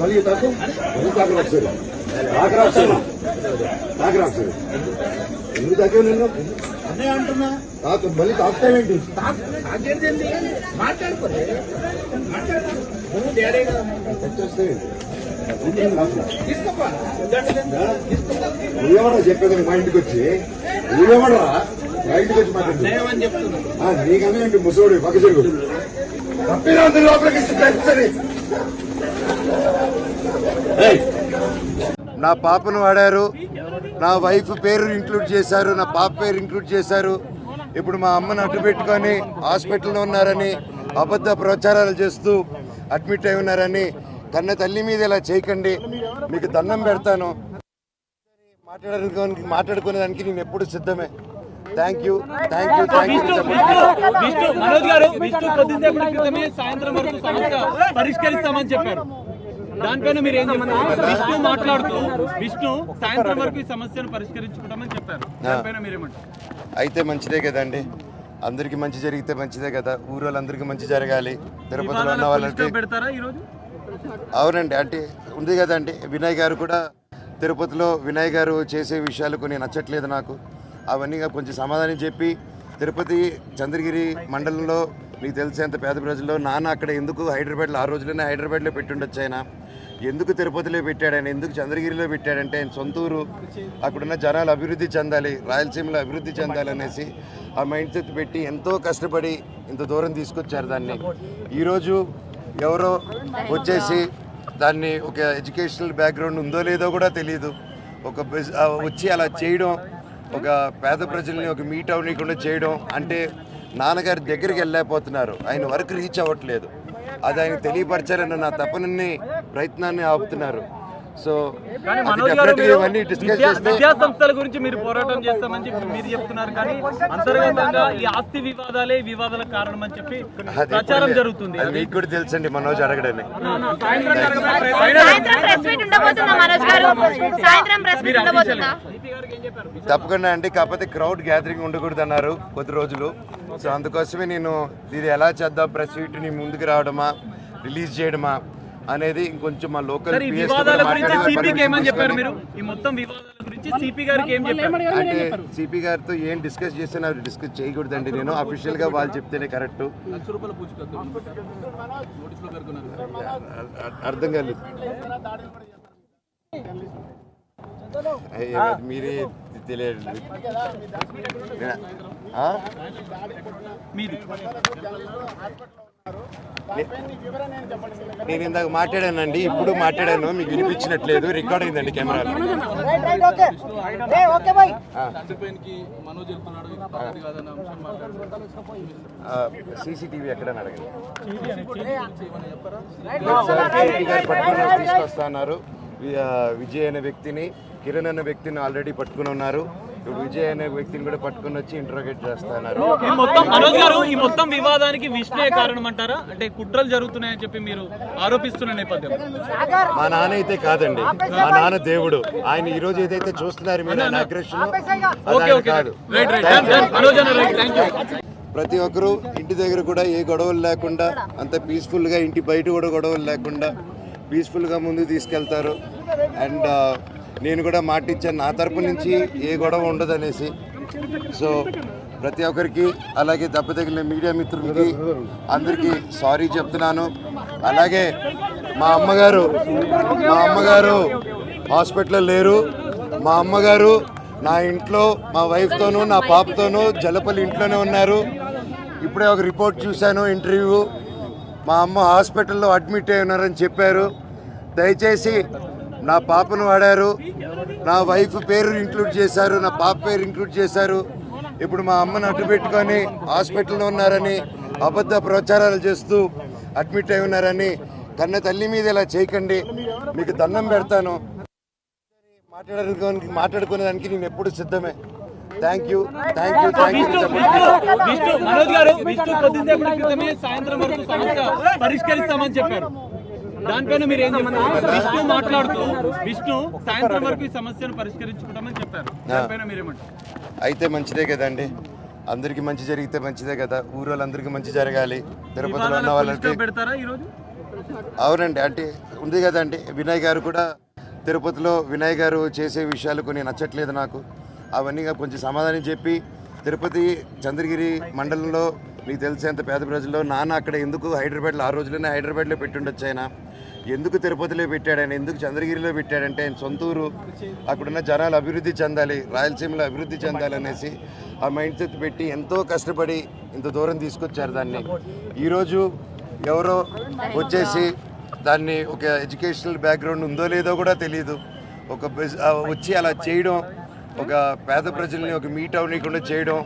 మళ్ళీ తాకు. తాకు రాస్తారు తాకు రాస్తారు తాకు రాస్తారు ఎందుకు తాకే నిన్ను అదే అంటున్నా. తాకు మళ్ళీ తాకుతావేంటి నాకేంటి మాట్లాడుకోలే మాట్లాడు నువ్వు కదా వచ్చేస్తావేంటి చెప్పేది మా ఇంటికి వచ్చి. నువ్వేమన్నా మా ఇంటికి వచ్చి మాట్లాడు. నీకనే చెప్తున్నా ఏంటి ముసోడు పక్క చెరుగు తప్పినా లోపలికి నా పాపను వాడారు. నా వైఫ్ పేరు ఇంక్లూడ్ చేశారు. నా పాప పేరు ఇంక్లూడ్ చేశారు. ఇప్పుడు మా అమ్మను అడ్డు పెట్టుకొని హాస్పిటల్లో ఉన్నారని అబద్ధ ప్రచారాలు చేస్తూ అడ్మిట్ అయి ఉన్నారని కన్న తల్లి మీద ఇలా చేయకండి. మీకు దండం పెడతాను. మాట్లాడుకోనికి మాట్లాడుకునేదానికి నేను ఎప్పుడు సిద్ధమే. Thank you thank you thank you Vishnu Manoj గారు సాయంత్రం వరకు సమస్య పరిష్కరిస్తామని చెప్పారు. దానిపైన మీరు ఏం చెప్తారు? విష్ణు మాట్లాడుతూ విష్ణు సాయంత్రం వరకు ఈ సమస్యను పరిష్కరించుకుంటామని చెప్పారు. దానిపైన మీరేమంటారు? అయితే మంచిదే కదండి. అందరికీ మంచి జరిగితే మంచిదే కదా. ఊరోళ్ళందరికీ మంచి జరగాలి. తిరుపతిలో ఉన్న వాళ్ళకి పెడతారా ఈ రోజు అవునండి అంటే ఉంది కదండి. వినయ్ గారు కూడా తిరుపతిలో వినయ్ గారు చేసే విషయాలు కొన్ని నచ్చట్లేదు నాకు. అవన్నీ కొంచెం సమాధానం చెప్పి తిరుపతి చంద్రగిరి మండలంలో మీకు తెలిసేంత పేద ప్రజల్లో నాన్న అక్కడ ఎందుకు హైదరాబాద్లో ఆ రోజులోనే హైదరాబాద్లో పెట్టుండొచ్చు ఆయన? ఎందుకు తిరుపతిలో పెట్టాడు ఆయన? ఎందుకు చంద్రగిరిలో పెట్టాడంటే ఆయన సొంత ఊరు అక్కడున్న జనాలు అభివృద్ధి చెందాలి రాయలసీమలో అభివృద్ధి చెందాలి అనేసి ఆ మైండ్ సెట్ పెట్టి ఎంతో కష్టపడి ఇంత దూరం తీసుకొచ్చారు దాన్ని. ఈరోజు ఎవరో వచ్చేసి దాన్ని ఒక ఎడ్యుకేషనల్ బ్యాక్గ్రౌండ్ ఉందో లేదో కూడా తెలియదు ఒక వచ్చి అలా చేయడం ఒక పేద ప్రజల్ని ఒక మీట్ అవ్వకుండా చేయడం అంటే నాన్నగారి దగ్గరికి వెళ్ళలేకపోతున్నారు. ఆయన వర్క్ రీచ్ అవ్వట్లేదు. అది ఆయన తెలియపరచాలన్న నా తపనని ప్రయత్నాన్ని ఆపుతున్నారు. సో కానీ అది మనోజ్ గారు definitely మీరు ఇవన్నీ డిస్కస్ విద్యా చేస్తే సంస్థల గురించి మీరు పోరాటం చేస్తామని చెప్పి మీరు చెప్తున్నారు. కానీ అంతర్గతంగా ఈ ఆస్తి వివాదాలే ఈ వివాదాలకు కారణం అని చెప్పి ప్రచారం జరుగుతుంది. అది మీకు కూడా తెలుసండి మనోజ్ అడగడని సాయంత్రం ప్రెస్ మీట్ ఉండబోతుందా మనోజ్ గారు? సాయంత్రం ప్రెస్ మీట్ ఉండబోతుందా? తప్పకుండా అండి కాకపోతే క్రౌడ్ గ్యాదరింగ్ ఉండకూడదు అన్నారు కొద్ది రోజులు. సో అందుకోసమే నేను ఇది ఎలా చేద్దాం ప్రెస్ని ముందుకు రావడమా రిలీజ్ చేయడమా అనేది ఇంకొంచెం మా లోకల్ సరే ఈ వివాదాల గురించి సిపికి ఏమని చెప్పారు మీరు? ఈ మొత్తం వివాదాల గురించి సిపి గారికి ఏం చెప్పారు? అంటే సిపి గారితో ఏం డిస్కస్ చేస్తే నాకు డిస్కస్ చేయకూడదండి నేను. అఫీషియల్గా వాళ్ళు చెప్తేనే కరెక్ట్ అర్థం కాలేదు. అయ్యో, మీరే తెలియదు. ఆ? మీది. నేను ఇందాక మాట్లాడానండి ఇప్పుడు మాట్లాడాను మీకు వినిపించినట్లేదు రికార్డ్ అయిందండి కెమెరాలో. సీసీటీవీ ఎక్కడ అడగండి. పట్టుకుని తీసుకొస్తా అన్నారు వి- ఆ, విజయ్ అనే వ్యక్తిని కిరణ్ అనే వ్యక్తిని ఆల్రెడీ పట్టుకుని ఉన్నారు. ఇప్పుడు విజయ్ అనే వ్యక్తిని కూడా పట్టుకుని వచ్చి ఇంట్రోగేట్ చేస్తా అన్నారు ఈ మొత్తం మనోజ్ గారు ఈ మొత్తం వివాదానికి విష్ణుయే కారణం అంటారా అంటే కుట్రలు జరుగుతున్నాయని చెప్పి మీరు ఆరోపిస్తున్న నేపథ్యం. మా నాన్న అయితే కాదండి. మా నాన్న దేవుడు. ఆయన ఈ రోజు ఏదైతే చూస్తున్నారు మీరు ఆయన అగ్రెషన్ కాదు. ప్రతి ఒక్కరూ ఇంటి దగ్గర కూడా ఏ గొడవలు లేకుండా అంత పీస్ఫుల్గా ఇంటి బయట కూడా గొడవలు లేకుండా పీస్ఫుల్గా ముందుకు తీసుకెళ్తారు. అండ్ నేను కూడా మాట ఇచ్చాను. నా తరపు నుంచి ఏ గొడవ ఉండదు అనేసి సో ప్రతి ఒక్కరికి అలాగే దెబ్బ తగిలిన మీడియా మిత్రులకి అందరికీ సారీ చెప్తున్నాను. అలాగే మా అమ్మగారు మా అమ్మగారు హాస్పిటల్లో లేరు. మా అమ్మగారు నా ఇంట్లో మా వైఫ్తోనూ నా పాపతోనూ జలపల్లి ఇంట్లోనే ఉన్నారు. ఇప్పుడే ఒక రిపోర్ట్ చూశాను ఇంటర్వ్యూ. మా అమ్మ హాస్పిటల్లో అడ్మిట్ అయి ఉన్నారని చెప్పారు. దయచేసి నా పాపను వాడారు నా వైఫ్ పేరు ఇంక్లూడ్ చేశారు నా పాప పేరు ఇంక్లూడ్ చేశారు ఇప్పుడు మా అమ్మను అడ్డు పెట్టుకొని హాస్పిటల్లో ఉన్నారని అబద్ధ ప్రచారాలు చేస్తూ అడ్మిట్ అయి ఉన్నారని కన్న తల్లి మీద ఇలా చేయకండి మీకు దండం పెడతాను మాట్లాడుకోనికి మాట్లాడుకునేదానికి నేను ఎప్పుడు సిద్ధమే thank you thank you thank you సాయంత్రం వరకు సమస్య పరిష్కరిస్తామని చెప్పారు దానిపైన మీరు ఏం చెప్తారు? విష్ణు మాట్లాడుతూ విష్ణు సాయంత్రం వరకు ఈ సమస్యను పరిష్కరించుకుంటామని చెప్పారు. దానిపైన మీరేమంటారు? అయితే మంచిదే కదండి. అందరికీ మంచి జరిగితే మంచిదే కదా. ఊరోళ్ళందరికీ మంచి జరగాలి. తిరుపతిలో ఉన్న వాళ్ళకి పెడతారా ఈ రోజు అవునండి. అంటే ఉంది కదండి. వినయ్ గారు కూడా తిరుపతిలో వినయ్ గారు చేసే విషయాలు కొన్ని నచ్చట్లేదు నాకు. అవన్నీ కొంచెం సమాధానం చెప్పి తిరుపతి చంద్రగిరి మండలంలో మీకు తెలిసేంత పేద ప్రజల్లో నాన్న అక్కడ ఎందుకు హైదరాబాద్లో ఆ రోజుల్లోనే హైదరాబాద్లో పెట్టుండొచ్చు ఆయన? ఎందుకు తిరుపతిలో పెట్టాడని ఎందుకు చంద్రగిరిలో పెట్టాడంటే ఆయన సొంత ఊరు అక్కడున్న జనాలు అభివృద్ధి చెందాలి రాయలసీమలో అభివృద్ధి చెందాలి అనేసి ఆ మైండ్ సెట్ పెట్టి ఎంతో కష్టపడి ఇంత దూరం తీసుకొచ్చారు దాన్ని. ఈరోజు ఎవరో వచ్చేసి దాన్ని ఒక ఎడ్యుకేషనల్ బ్యాక్గ్రౌండ్ ఉందో లేదో కూడా తెలియదు ఒక వచ్చి అలా చేయడం ఒక పేద ప్రజల్ని ఒక మీట్ అవ్వకుండా చేయడం